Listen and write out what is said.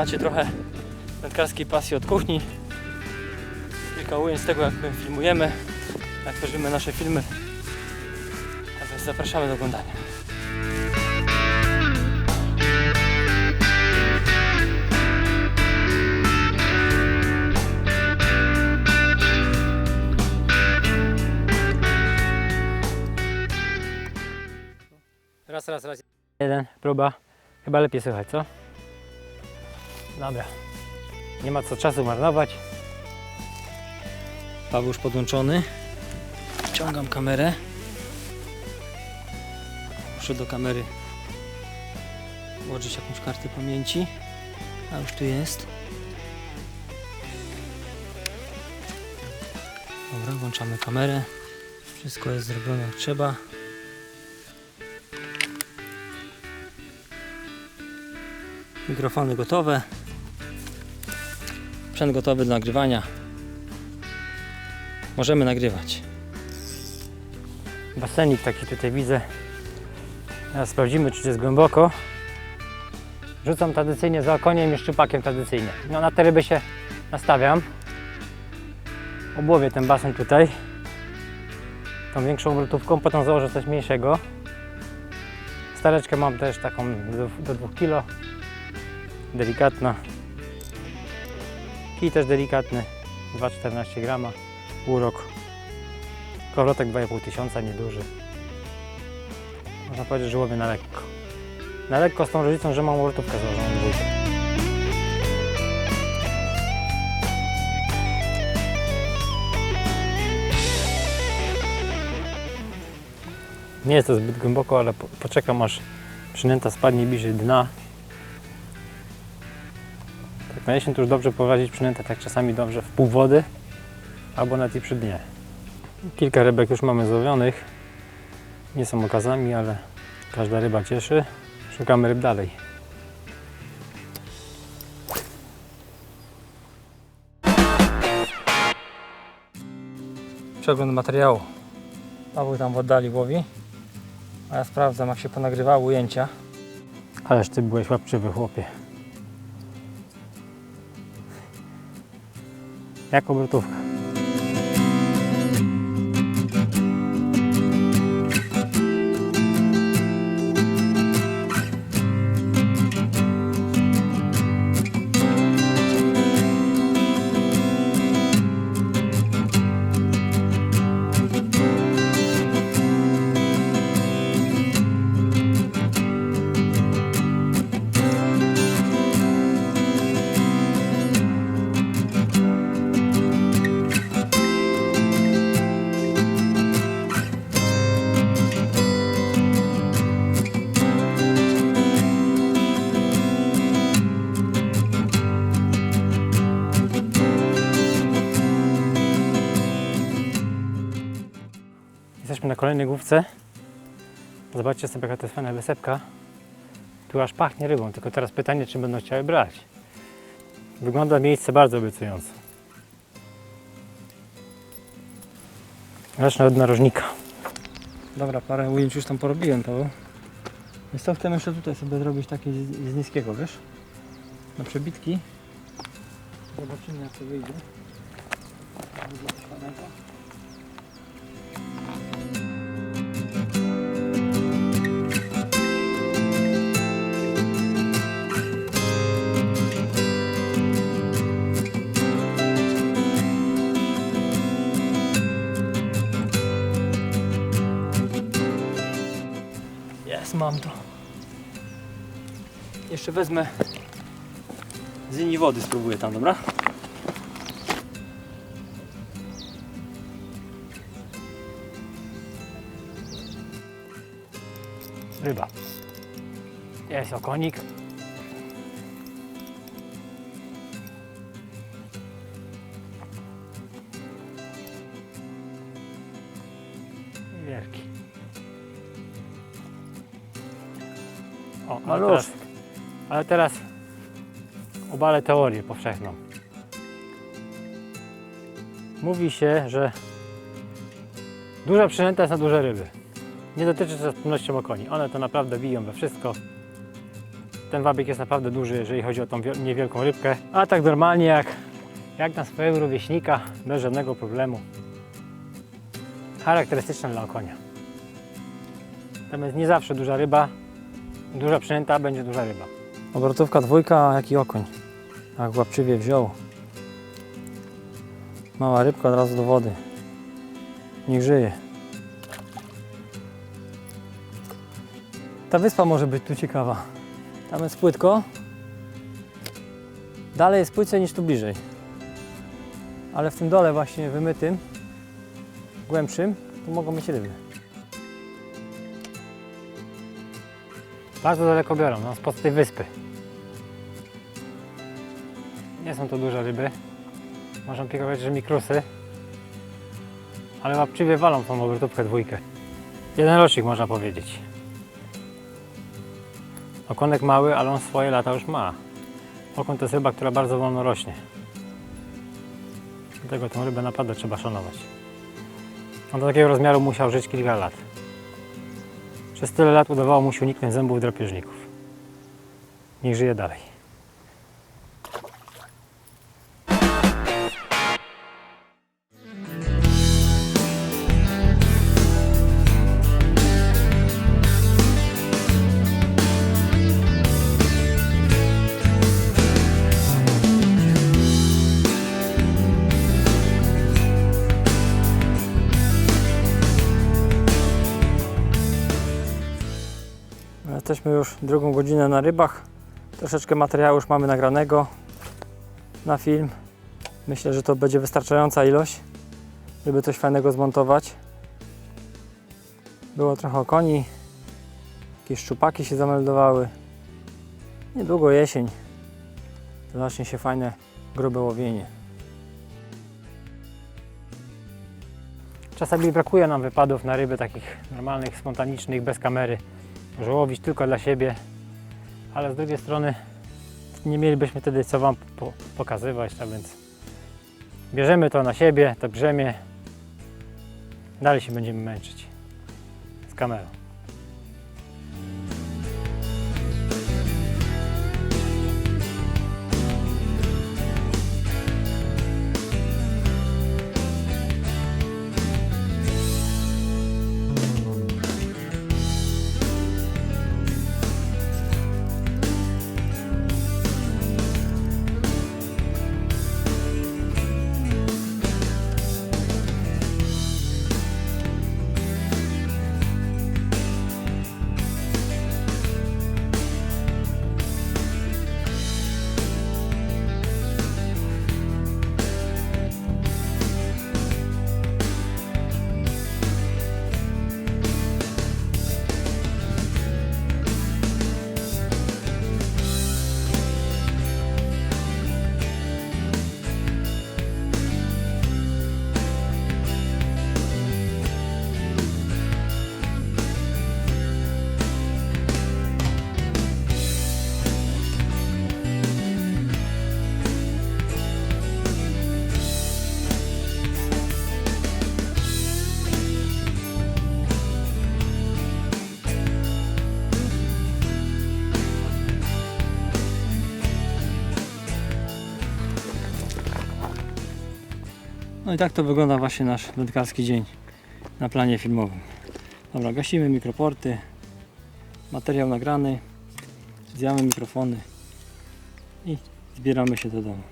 Poznacie trochę wędkarskiej pasji od kuchni. Kilka ujęć z tego, jak my filmujemy, jak tworzymy nasze filmy. A więc zapraszamy do oglądania. Raz, raz, raz. Jeden, próba. Chyba lepiej słychać, co? Dobra. Nie ma co czasu marnować. Paweł już podłączony. Wciągam kamerę. Muszę do kamery włożyć jakąś kartę pamięci. A już tu jest. Dobra, włączamy kamerę. Wszystko jest zrobione jak trzeba. Mikrofony gotowe. Sprzęt gotowy do nagrywania. Możemy nagrywać. Basenik taki tutaj widzę. Teraz sprawdzimy, czy jest głęboko. Rzucam tradycyjnie za okoniem i szczupakiem tradycyjnie. No na te ryby się nastawiam. Obłowię ten basen tutaj. Tą większą obrotówką, potem założę coś mniejszego. Stareczkę mam też taką do, do 2 kg. Delikatna. Kij też delikatny, 2,14 grama, urok. Kowrotek 2,5 tysiąca, nieduży. Można powiedzieć, że łowię na lekko. Na lekko z tą różnicą, że mam urtówkę założoną dwójkę. Nie jest to zbyt głęboko, ale po, poczekam aż przynęta spadnie bliżej dna. Na jesień to już dobrze prowadzić przynętę, tak czasami dobrze w pół wody albo nawet i przy dnie. Kilka rybek już mamy złowionych. Nie są okazami, ale każda ryba cieszy. Szukamy ryb dalej. Przegląd materiału. Paweł tam w oddali łowi, a ja sprawdzam jak się ponagrywały ujęcia. Ależ ty byłeś łapczywy chłopie. Jak obrotówka. Kolejnej główce. Zobaczcie sobie jaka to jest fajna wysepka. Tu aż pachnie rybą, tylko teraz pytanie, czy będą chciały brać. Wygląda miejsce bardzo obiecująco. Zacznę od narożnika. Dobra, parę ujęć już tam porobiłem, Paweł. Więc co, chcemy jeszcze tutaj sobie zrobić takie z, z niskiego, wiesz? Na przebitki. Zobaczymy jak to wyjdzie. Mam to. Jeszcze wezmę z linii wody, spróbuję tam, dobra? ryba. Jest okonik. O, ale teraz, ale teraz obalę teorię powszechną. Mówi się, że duża przynęta jest na duże ryby. Nie dotyczy to z pewnością okoni. One to naprawdę biją we wszystko. Ten wabik jest naprawdę duży, jeżeli chodzi o tą wiel- niewielką rybkę. A tak normalnie jak, jak na swojego rówieśnika, bez żadnego problemu. Charakterystyczne dla okonia. Natomiast nie zawsze duża ryba, duża przynęta będzie duża ryba. Obrotówka dwójka, jaki okoń. Jak łapczywie wziął. Mała rybka od razu do wody. Niech żyje. Ta wyspa może być tu ciekawa. Tam jest płytko. Dalej jest płycej niż tu bliżej. Ale w tym dole właśnie wymytym, głębszym, tu mogą być ryby. Bardzo daleko biorą, no spod tej wyspy. Nie są to duże ryby. Można pikować, mikrusy. Ale łapczywie walą tą obrotówkę dwójkę. Jeden rocznik można powiedzieć. Okonek mały, ale on swoje lata już ma. Okon to jest ryba, która bardzo wolno rośnie. Dlatego tą rybę naprawdę trzeba szanować. On do takiego rozmiaru musiał żyć kilka lat. Przez tyle lat udawało mu się uniknąć zębów drapieżników. Niech żyje dalej. Jesteśmy już drugą godzinę na rybach. Troszeczkę materiału już mamy nagranego na film. Myślę, że to będzie wystarczająca ilość, żeby coś fajnego zmontować. Było trochę koni, jakieś szczupaki się zameldowały. Niedługo jesień. Zacznie się fajne, grube łowienie. Czasami brakuje nam wypadów na ryby takich normalnych, spontanicznych, bez kamery że łowić tylko dla siebie, ale z drugiej strony nie mielibyśmy wtedy co Wam po pokazywać, a więc bierzemy to na siebie, to brzemię, dalej się będziemy męczyć z kamerą. No i tak to wygląda właśnie nasz wędkarski dzień na planie filmowym. Dobra, gasimy mikroporty, materiał nagrany, zjamy mikrofony i zbieramy się do domu.